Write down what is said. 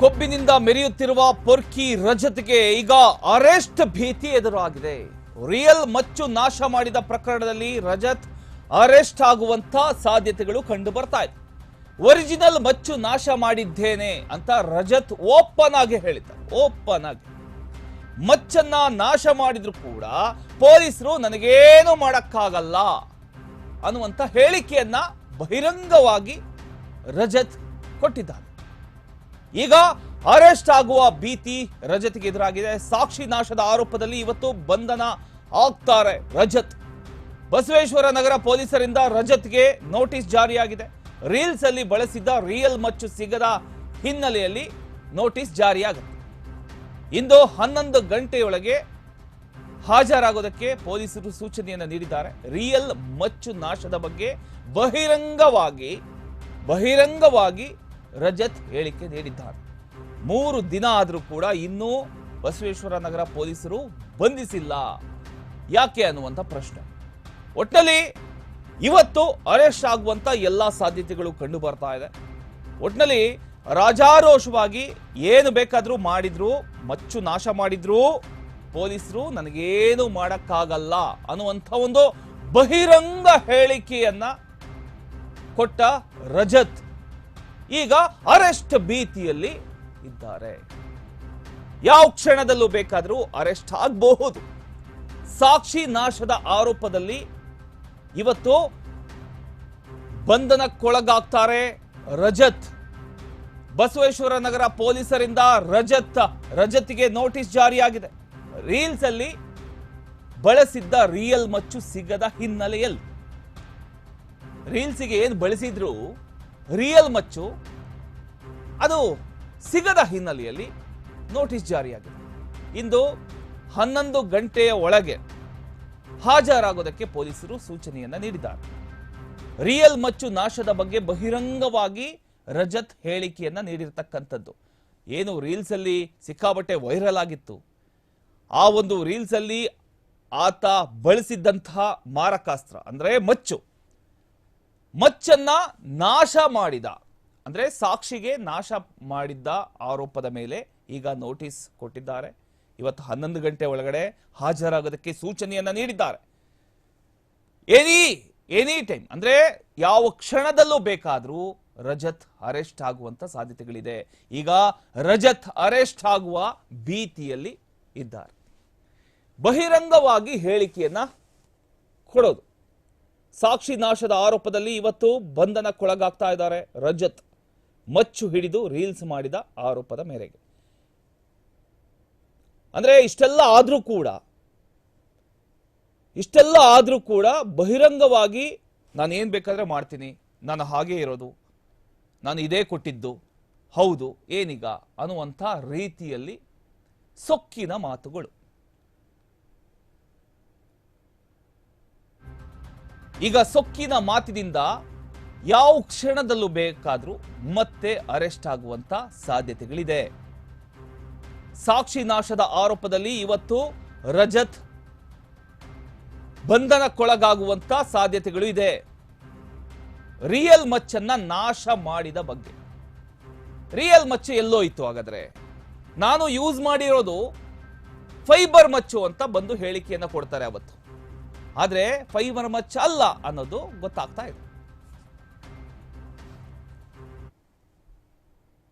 ಕೊಬ್ಬಿನಿಂದ ಮೆರೆಯುತ್ತಿರುವ ಪೊರ್ಕಿ ರಜತ್ಗೆ ಈಗ ಅರೆಸ್ಟ್ ಭೀತಿ ಎದುರಾಗಿದೆ. ರಿಯಲ್ ಮಚ್ಚು ನಾಶ ಮಾಡಿದ ಪ್ರಕರಣದಲ್ಲಿ ರಜತ್ ಅರೆಸ್ಟ್ ಆಗುವಂತ ಸಾಧ್ಯತೆಗಳು ಕಂಡು ಬರ್ತಾ ಇದೆ. ಒರಿಜಿನಲ್ ಮಚ್ಚು ನಾಶ ಮಾಡಿದ್ದೇನೆ ಅಂತ ರಜತ್ ಓಪನ್ ಆಗಿ ಹೇಳಿದ್ದಾರೆ. ಓಪನ್ ಆಗಿ. ಮಚ್ಚನ್ನ ನಾಶ ಮಾಡಿದ್ರು ಕೂಡ ಪೊಲೀಸರು ನನಗೇನು ಮಾಡಕ್ಕಾಗಲ್ಲ ಅನ್ನುವಂತ ಹೇಳಿಕೆಯನ್ನ ಬಹಿರಂಗವಾಗಿ ರಜತ್ ಕೊಟ್ಟಿದ್ದಾನೆ ಈಗ ಅರೆಸ್ಟ್ ಆಗುವ ಭೀತಿ ರಜತ್ಗೆ ಎದುರಾಗಿದೆ. ಸಾಕ್ಷಿ ನಾಶದ ಆರೋಪದಲ್ಲಿ ಇವತ್ತು ಬಂಧನ ಆಗ್ತಾರೆ ರಜತ್. ಬಸವೇಶ್ವರ ನಗರ ಪೊಲೀಸರಿಂದ ರಜತ್ಗೆ ನೋಟಿಸ್ ಜಾರಿಯಾಗಿದೆ. ರೀಲ್ಸ್ ಅಲ್ಲಿ ಬಳಸಿದ್ದ ರಿಯಲ್ ಮಚ್ಚು ಸಿಗದ ಹಿನ್ನೆಲೆಯಲ್ಲಿ ನೋಟಿಸ್ ಜಾರಿಯಾಗುತ್ತೆ. ಇಂದು ಹನ್ನೊಂದು ಗಂಟೆಯೊಳಗೆ ಹಾಜರಾಗೋದಕ್ಕೆ ಪೊಲೀಸರು ಸೂಚನೆಯನ್ನು ನೀಡಿದ್ದಾರೆ. ರಿಯಲ್ ಮಚ್ಚು ನಾಶದ ಬಗ್ಗೆ ಬಹಿರಂಗವಾಗಿ ಬಹಿರಂಗವಾಗಿ ರಜತ್ ಹೇಳಿಕೆ ನೀಡಿದ್ದಾರೆ. ಮೂರು ದಿನ ಆದರೂ ಕೂಡ ಇನ್ನೂ ಬಸವೇಶ್ವರ ನಗರ ಪೊಲೀಸರು ಬಂಧಿಸಿಲ್ಲ. ಯಾಕೆ ಅನ್ನುವಂಥ ಪ್ರಶ್ನೆ. ಒಟ್ಟಿನಲ್ಲಿ ಇವತ್ತು ಅರೆಸ್ಟ್ ಆಗುವಂಥ ಎಲ್ಲ ಸಾಧ್ಯತೆಗಳು ಕಂಡು ಬರ್ತಾ ಇದೆ. ಒಟ್ಟಿನಲ್ಲಿ ರಾಜಾರೋಷವಾಗಿ ಏನು ಬೇಕಾದರೂ ಮಾಡಿದ್ರು, ಮಚ್ಚು ನಾಶ ಮಾಡಿದ್ರು, ಪೊಲೀಸರು ನನಗೇನು ಮಾಡೋಕ್ಕಾಗಲ್ಲ ಅನ್ನುವಂಥ ಒಂದು ಬಹಿರಂಗ ಹೇಳಿಕೆಯನ್ನ ಕೊಟ್ಟ ರಜತ್ ಈಗ ಅರೆಸ್ಟ್ ಭೀತಿಯಲ್ಲಿ ಇದ್ದಾರೆ. ಯಾವ ಕ್ಷಣದಲ್ಲೂ ಬೇಕಾದರೂ ಅರೆಸ್ಟ್ ಆಗಬಹುದು. ಸಾಕ್ಷಿ ನಾಶದ ಆರೋಪದಲ್ಲಿ ಇವತ್ತು ಬಂಧನಕ್ಕೊಳಗಾಗ್ತಾರೆ ರಜತ್. ಬಸವೇಶ್ವರ ನಗರ ಪೊಲೀಸರಿಂದ ರಜತ್, ರಜತ್ಗೆ ನೋಟಿಸ್ ಜಾರಿಯಾಗಿದೆ. ರೀಲ್ಸ್ ಅಲ್ಲಿ ಬಳಸಿದ್ದ ರಿಯಲ್ ಮಚ್ಚು ಸಿಗದ ಹಿನ್ನೆಲೆಯಲ್ಲಿ. ರೀಲ್ಸಿಗೆ ಏನು ಬಳಸಿದ್ರು? ರಿಯಲ್ ಮಚ್ಚು, ಅದು ಸಿಗದ ಹಿನ್ನೆಲೆಯಲ್ಲಿ ನೋಟಿಸ್ ಜಾರಿಯಾಗಿದೆ. ಇಂದು ಹನ್ನೊಂದು ಗಂಟೆಯ ಒಳಗೆ ಹಾಜರಾಗೋದಕ್ಕೆ ಪೊಲೀಸರು ಸೂಚನೆಯನ್ನು ನೀಡಿದ್ದಾರೆ. ರಿಯಲ್ ಮಚ್ಚು ನಾಶದ ಬಗ್ಗೆ ಬಹಿರಂಗವಾಗಿ ರಜತ್ ಹೇಳಿಕೆಯನ್ನ ನೀಡಿರತಕ್ಕಂಥದ್ದು. ಏನು ರೀಲ್ಸ್ ಅಲ್ಲಿ ಸಿಕ್ಕಾಬಟ್ಟೆ ವೈರಲ್ ಆಗಿತ್ತು. ಆ ಒಂದು ರೀಲ್ಸ್ ಅಲ್ಲಿ ಆತ ಬಳಸಿದ್ದಂತಹ ಮಾರಕಾಸ್ತ್ರ, ಅಂದ್ರೆ ಮಚ್ಚು ಮಚ್ಚನ್ನ ನಾಶ ಮಾಡಿದ. ಅಂದ್ರೆ ಸಾಕ್ಷಿಗೆ ನಾಶ ಮಾಡಿದ್ದ ಆರೋಪದ ಮೇಲೆ ಈಗ ನೋಟಿಸ್ ಕೊಟ್ಟಿದ್ದಾರೆ. ಇವತ್ತು ಹನ್ನೊಂದು ಗಂಟೆ ಒಳಗಡೆ ಹಾಜರಾಗೋದಕ್ಕೆ ಸೂಚನೆಯನ್ನ ನೀಡಿದ್ದಾರೆ. ಎನಿ ಎನಿ ಟೈಮ್, ಅಂದ್ರೆ ಯಾವ ಕ್ಷಣದಲ್ಲೂ ಬೇಕಾದರೂ ರಜತ್ ಅರೆಸ್ಟ್ ಆಗುವಂತ ಸಾಧ್ಯತೆಗಳಿದೆ. ಈಗ ರಜತ್ ಅರೆಸ್ಟ್ ಆಗುವ ಭೀತಿಯಲ್ಲಿ ಇದ್ದಾರೆ. ಬಹಿರಂಗವಾಗಿ ಹೇಳಿಕೆಯನ್ನ ಕೊಡೋದು. ಸಾಕ್ಷಿ ನಾಶದ ಆರೋಪದಲ್ಲಿ ಇವತ್ತು ಬಂಧನಕ್ಕೊಳಗಾಗ್ತಾ ಇದ್ದಾರೆ ರಜತ್. ಮಚ್ಚು ಹಿಡಿದು ರೀಲ್ಸ್ ಮಾಡಿದ ಆರೋಪದ ಮೇರೆಗೆ. ಅಂದ್ರೆ ಇಷ್ಟೆಲ್ಲ ಆದ್ರೂ ಕೂಡ, ಇಷ್ಟೆಲ್ಲ ಆದ್ರೂ ಕೂಡ ಬಹಿರಂಗವಾಗಿ ನಾನು ಏನ್ ಬೇಕಾದ್ರೆ ಮಾಡ್ತೀನಿ, ನಾನು ಹಾಗೆ ಇರೋದು, ನಾನು ಇದೇ ಕೊಟ್ಟಿದ್ದು, ಹೌದು, ಏನೀಗ ಅನ್ನುವಂಥ ರೀತಿಯಲ್ಲಿ ಸೊಕ್ಕಿನ ಮಾತುಗಳು. ಈಗ ಸೊಕ್ಕಿನ ಮಾತಿನಿಂದ ಯಾವ ಕ್ಷಣದಲ್ಲೂ ಬೇಕಾದರೂ ಮತ್ತೆ ಅರೆಸ್ಟ್ ಆಗುವಂತ ಸಾಧ್ಯತೆಗಳಿದೆ. ಸಾಕ್ಷಿ ನಾಶದ ಆರೋಪದಲ್ಲಿ ಇವತ್ತು ರಜತ್ ಬಂಧನಕ್ಕೊಳಗಾಗುವಂತ ಸಾಧ್ಯತೆಗಳು ಇದೆ. ರಿಯಲ್ ಮಚ್ಚನ್ನ ನಾಶ ಮಾಡಿದ ಬಗ್ಗೆ. ರಿಯಲ್ ಮಚ್ಚು ಎಲ್ಲೋಯ್ತು ಹಾಗಾದ್ರೆ? ನಾನು ಯೂಸ್ ಮಾಡಿರೋದು ಫೈಬರ್ ಮಚ್ಚು ಅಂತ ಬಂದು ಹೇಳಿಕೆಯನ್ನು ಕೊಡ್ತಾರೆ ಅವತ್ತು. ಆದ್ರೆ ಫೈಬರ್ ಮಚ್ಚ ಅಲ್ಲ ಅನ್ನೋದು ಗೊತ್ತಾಗ್ತಾ ಇದೆ.